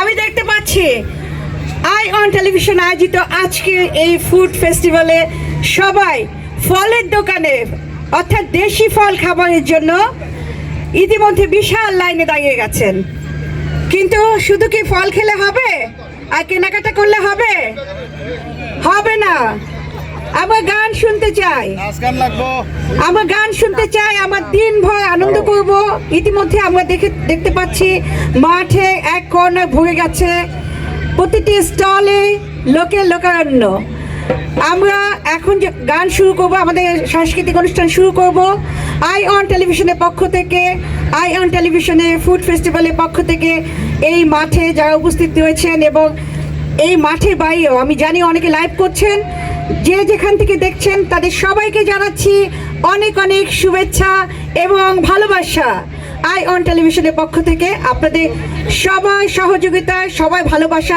আমি দেখতে পাচ্ছি, আই অন টেলিভিশন আয়োজিত আজকে এই ফুড ফেস্টিভ্যালে সবাই ফলের দোকানে, অর্থাৎ দেশি ফল খাবারের জন্য ইতিমধ্যে বিশাল লাইনে দাঁড়িয়ে গেছেন। কিন্তু শুধু কি ফল খেলে হবে? আর কেনাকাটা করলে হবে? হবে না। আমরা গান শুনতে চাই। আমার গান শুনতে চাই আমার দিন ভর আনন্দ করব। ইতিমধ্যে আমরা দেখে দেখতে পাচ্ছি মাঠে এক কর্নার ভরে গেছে। প্রতিটি স্টলে লোকে লোকারণ্য। আমরা এখন যে গান শুরু করব আমাদের সাংস্কৃতিক অনুষ্ঠান শুরু করব। আই অন টেলিভিশনের পক্ষ থেকে আই অন টেলিভিশনে ফুড ফেস্টিভ্যালের পক্ষ থেকে এই মাঠে যারা উপস্থিত রয়েছেন এবং এই মাঠের বাইরেও আমি জানি অনেকে লাইভ করছেন যে যেখান থেকে দেখছেন, তাদের সবাইকে জানাচ্ছি অনেক অনেক শুভেচ্ছা এবং ভালোবাসা। আই অন টেলিভিশনের পক্ষ থেকে আপনাদের সবাই সহযোগিতা সবাই ভালোবাসা।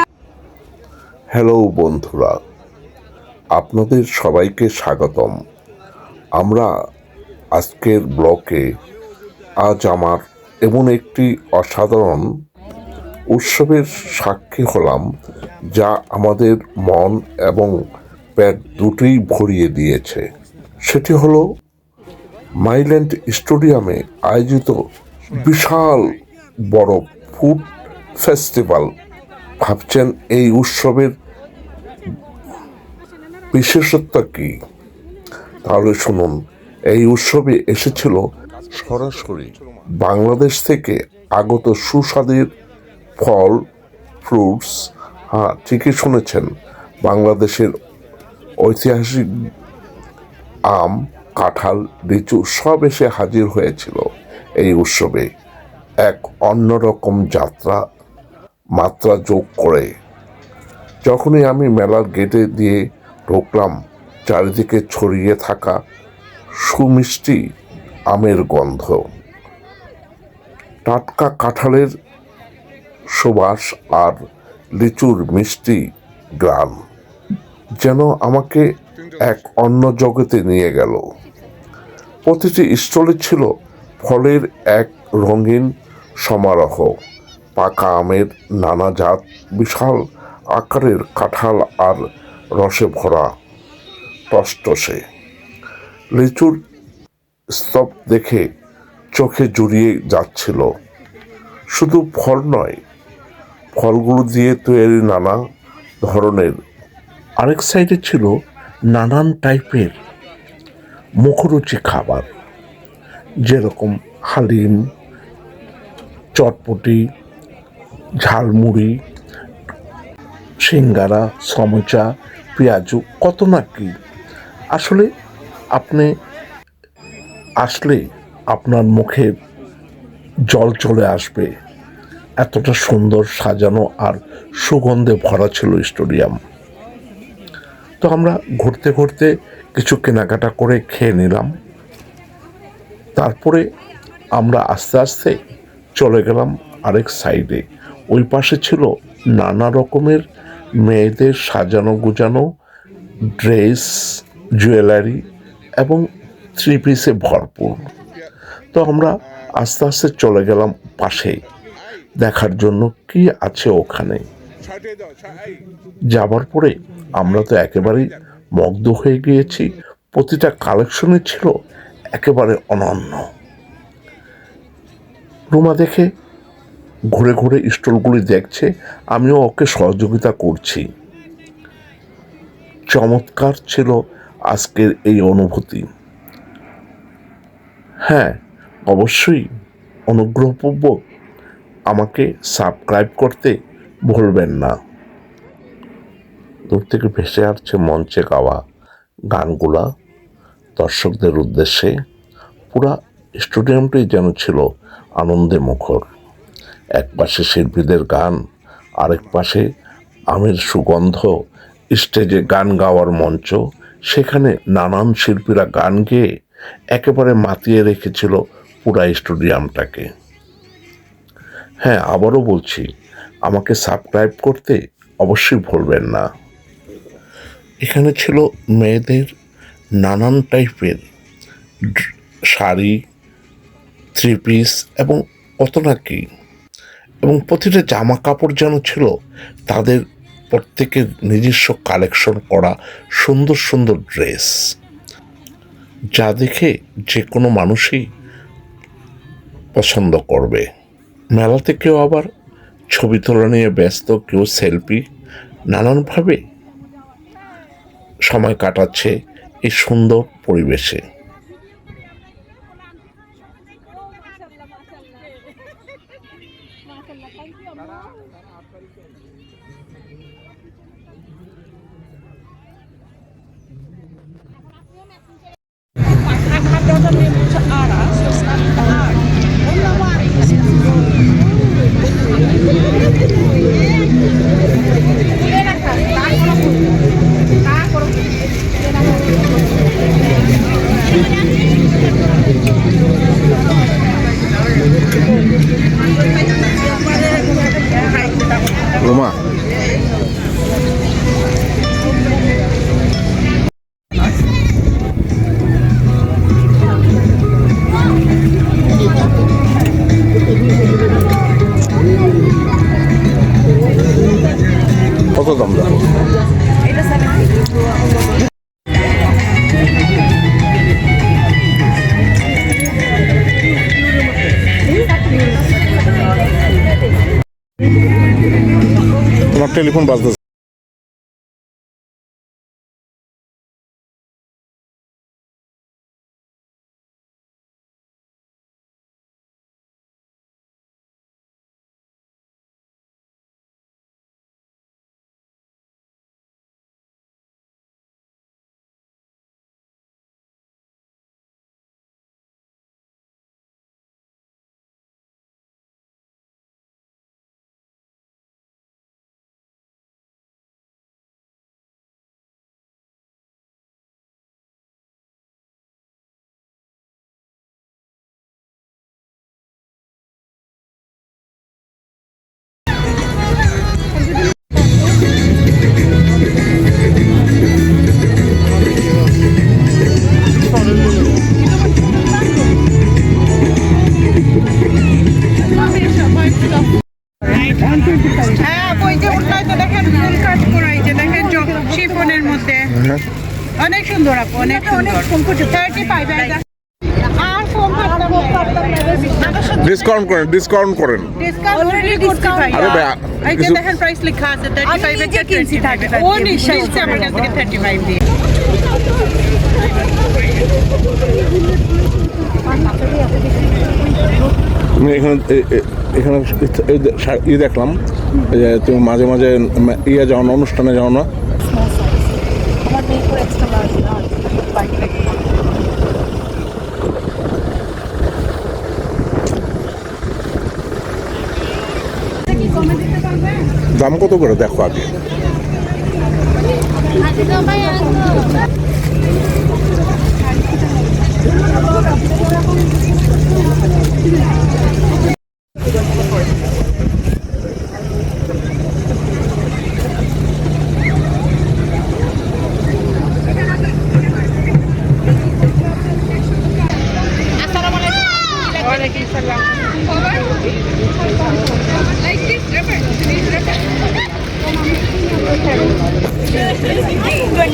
হ্যালো বন্ধুরা, আপনাদের সবাইকে স্বাগতম। আমরা আজকের ব্লকে আজ আমার এমন একটি অসাধারণ উৎসবের সাক্ষী হলাম, যা আমাদের মন এবং পেট দুটোই ভরিয়ে দিয়েছে। সেটি হলো মাইল্যান্ড স্টেডিয়ামে আয়োজিত বিশাল বড় ফুড ফেস্টিভ্যাল। ভাবছেন এই উৎসবের বিশেষত্ব কি? তাহলে শুনুন, এই উৎসবে এসেছিল সরাসরি বাংলাদেশ থেকে আগত সুস্বাদের ফল, ফ্রুটস। হ্যাঁ ঠিকই শুনেছেন, বাংলাদেশের ঐতিহাসিক আম, কাঁঠাল, লিচু সব এসে হাজির হয়েছিল এই উৎসবে। এক অন্যরকম যাত্রা, মাত্রা যোগ করে। যখনই আমি মেলার গেটে দিয়ে ঢুকলাম, চারিদিকে ছড়িয়ে থাকা সুমিষ্টি আমের গন্ধ। টাটকা কাঁঠালের সুবাস আর লিচুর মিষ্টি গ্রাম যেন আমাকে এক অন্য জগতে নিয়ে গেল। প্রতিটি স্টলে ছিল ফলের এক রঙিন সমারোহ, পাকা আমের নানা জাত, বিশাল আকারের কাঁঠাল আর রসে ভরা টসটসে। লিচুর স্তব দেখে চোখে জুড়িয়ে যাচ্ছিল। শুধু ফল নয়, ফলগুলো দিয়ে তৈরি নানা ধরনের আরেক সাইডে ছিল নানান টাইপের মুখরুচি খাবার, যেরকম হালিম, চটপটি, ঝালমুড়ি, সিঙ্গারা, সমোচা, পেঁয়াজু, কত না কি। আসলে আপনি আসলে আপনার মুখে জল চলে আসবে। এতটা সুন্দর সাজানো আর সুগন্ধে ভরা ছিল স্টেডিয়াম। তো আমরা ঘুরতে ঘুরতে কিছু কেনাকাটা করে খেয়ে নিলাম। তারপরে আমরা আস্তে আস্তে চলে গেলাম আরেক সাইডে ওই পাশে ছিল নানা রকমের মেয়েদের সাজানো গুজানো ড্রেস, জুয়েলারি এবং থ্রি পিসে ভরপুর। তো আমরা আস্তে আস্তে চলে গেলাম পাশে দেখার জন্য কি আছে ওখানে? যাবার পরে আমরা তো একেবারেই মগ্ধ হয়ে গিয়েছি। প্রতিটা কালেকশনে ছিল একেবারে অনন্য। রুমা দেখে ঘুরে ঘুরে স্টলগুলি দেখছে, আমিও ওকে সহযোগিতা করছি। চমৎকার ছিল আজকের এই অনুভূতি। হ্যাঁ অবশ্যই অনুগ্রহপূর্বক আমাকে সাবস্ক্রাইব করতে ভুলবেন না। দূর থেকে ভেসে আসছে মঞ্চে গাওয়া গানগুলা। দর্শকদের উদ্দেশ্যে পুরা স্টেডিয়ামটাই যেন ছিল আনন্দে মুখর। এক পাশে শিল্পীদের গান, আরেক পাশে আমের সুগন্ধ, স্টেজে গান গাওয়ার মঞ্চ, সেখানে নানান শিল্পীরা গান গেয়ে একেবারে মাতিয়ে রেখেছিল পুরা স্টেডিয়ামটাকে। হ্যাঁ আবারও বলছি আমাকে সাবস্ক্রাইব করতে অবশ্যই ভুলবেন না। এখানে ছিল মেয়েদের নানান টাইপের শাড়ি থ্রি পিস এবং কত নাকি এবং প্রতিটা জামা কাপড় যেন ছিল তাদের প্রত্যেকের নিজস্ব কালেকশন করা সুন্দর সুন্দর ড্রেস যা দেখে যে কোনো মানুষই পছন্দ করবে। মেলাতে কেউ আবার ছবি তোলা নিয়ে ব্যস্ত কেউ সেলফি নানানভাবে সময় কাটাচ্ছে এই সুন্দর পরিবেশে। তোমার টেলিফোন বাজতেছে। মধ্যে। অনেক সুন্দর আপু অনেক সুন্দর। থার্টি ফাইভ ডিসকাউন্ট করেন ডিসকাউন্ট করেন। ডিসকাউন্ট অলরেডি ডিসকাউন্ট আরে ভাই, এই যে দেখেন প্রাইস লেখা আছে 35 এর কিনছি 35 ও দিয়ে, আমার কাছ থেকে 35 দিয়ে। আমি এখানে এখানে ই দেখলাম যে তুমি মাঝে মাঝে ইয়ে যাও না অনুষ্ঠানে যাও না দাম কত করে দেখো আগে?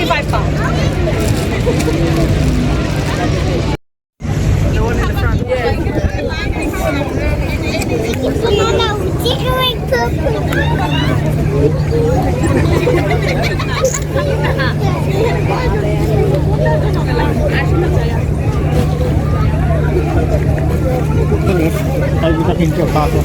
75 não The one in não front. Finish. I'll não cutting your pasta.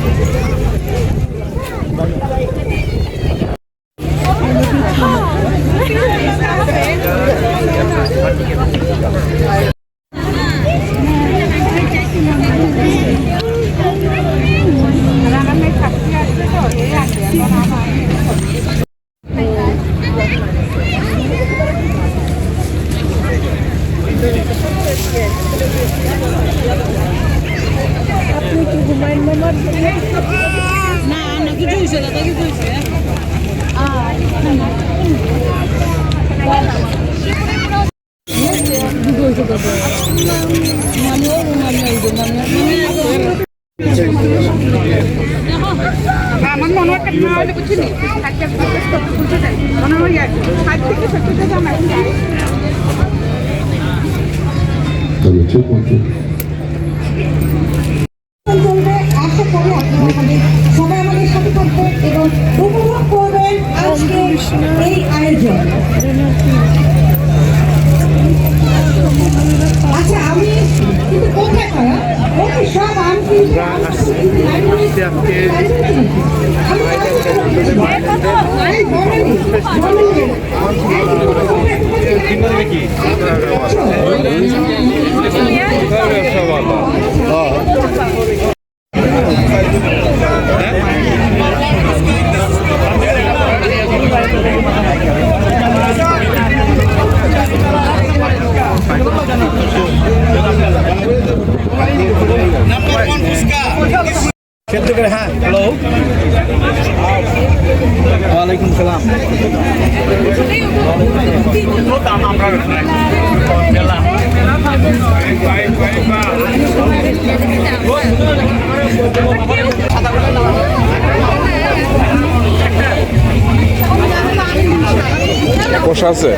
আমার মনে হয় না হলে বুঝি নেই মনে হয়। ষাট থেকে সত্তর থেকে আমার ঠিক আছে এই আয়োজন। আচ্ছা আমি কিন্তু কোথায় করা? ওকে সব আমি হ্যাঁ হ্যালো ওয়ালাইকুম সালাম। কষা আছে।